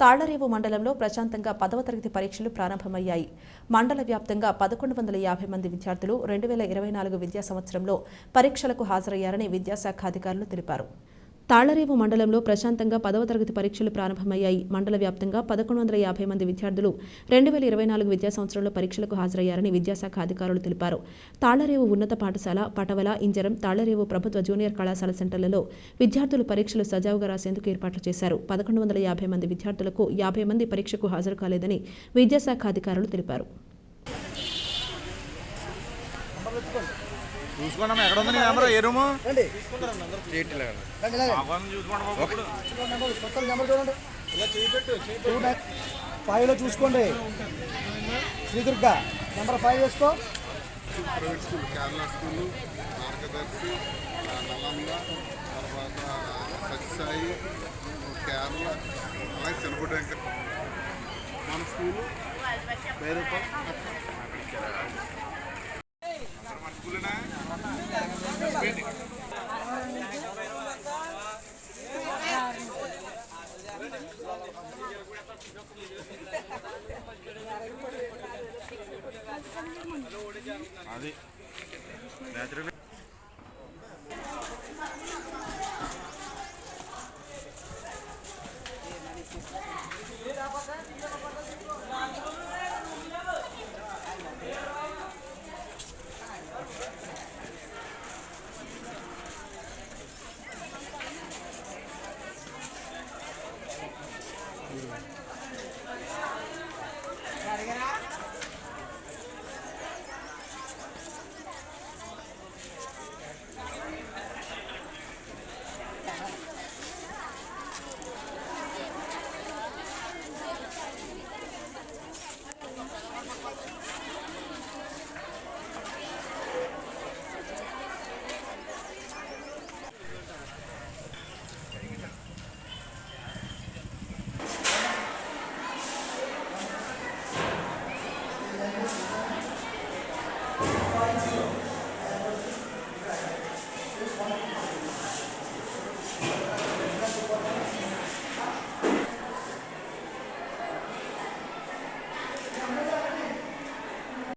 తాళ్ళరేవు మండలంలో ప్రశాంతంగా పదవ తరగతి పరీక్షలు ప్రారంభమయ్యాయి. మండల వ్యాప్తంగా పదకొండు వందల యాభై మంది విద్యార్థులు రెండు వేల ఇరవై నాలుగు విద్యా సంవత్సరంలో పరీక్షలకు హాజరయ్యారని విద్యాశాఖ అధికారులు తెలిపారు. తాళ్ళరేవు మండలంలో ప్రశాంతంగా పదవ తరగతి పరీక్షలు ప్రారంభమయ్యాయి. మండల వ్యాప్తంగా పదకొండు వందల యాభై మంది విద్యార్థులు రెండు వేల ఇరవై నాలుగు విద్యా సంవత్సరంలో పరీక్షలకు హాజరయ్యారని విద్యాశాఖ అధికారులు తెలిపారు. తాళ్ళరేవు ఉన్నత పాఠశాల పటవల ఇంజరం తాళ్ళరేవు ప్రభుత్వ జూనియర్ కళాశాల సెంటర్లలో విద్యార్థులు పరీక్షలు సజావుగా రాసేందుకు ఏర్పాట్లు చేశారు. పదకొండు వందల యాభై మంది విద్యార్థులకు యాభై మంది పరీక్షకు హాజరు కాలేదని విద్యాశాఖ అధికారులు తెలిపారు. చూసుకోండి ఎక్కడ ఉంది నీ నెంబర్? ఏ రూము? రండి. ఇలాగే. చూసుకోండి ఫైవ్లో శ్రీదుర్గ నెంబర్ ఫైవ్ వేసుకో. Private school Kerala school Margadarsi Nalanda తర్వాత సత్యసాయి కేరళ అలాగే చిన్నపూడి వెంకట మన స్కూలు భైరవ అది. So.